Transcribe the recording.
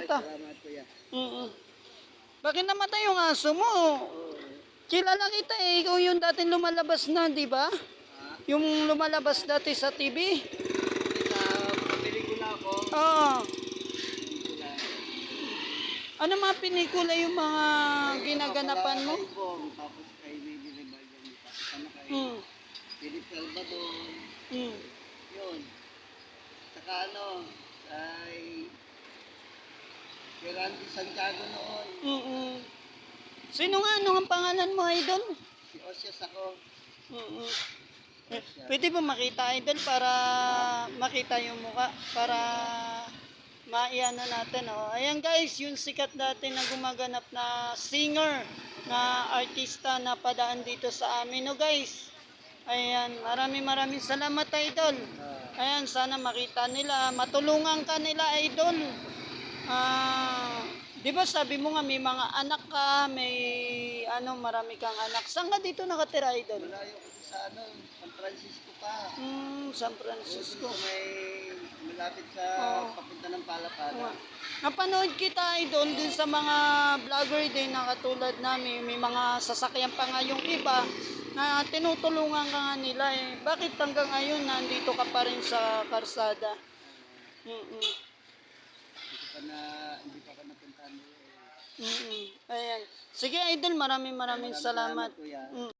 Ito. Salamat kuya. Mm Bakit namatay yung aso mo? Kilala kita eh. Ikaw yung dating lumalabas na, di ba? Yung lumalabas dati sa TV. Sa pelikula ko, Oo. Ano mga pinikula yung mga ginaganapan mo? Tapos kay Baby Rebellion. Ano kay Mm. Philip Salvador. Mm. Yun. Saka ano, kay Randy Santiago noon. Mm Sino nga? Ano ang pangalan mo, Idol? Si Osias ako. Mm eh, Pwede ba makita, Idol, para makita yung muka? Para maiano natin, oh. Ayan guys, yung sikat dati na gumaganap na singer, na artista na padaan dito sa amin, oh guys. Ayan, maraming maraming salamat, Idol. Ayan, sana makita nila, matulungan ka nila, Idol. Ah, di ba sabi mo nga may mga anak ka, may ano, marami kang anak. Saan ka dito nakatira, Idol? Malayo ko sa ano, San Francisco pa. Hmm, San Dito Francisco. sa may malapit sa Oo. papunta ng Palapala. Napanood kita, Idol, dun sa mga vlogger din na katulad namin. May mga sasakyan pa nga yung iba na tinutulungan ka nga nila eh. Bakit hanggang ngayon nandito ka pa rin sa karsada? Mm-mm. Hindi pa na, hindi pa ka napuntahan nila eh. Mm-mm. Ayan. Sige, Idol, maraming maraming salamat. Mm.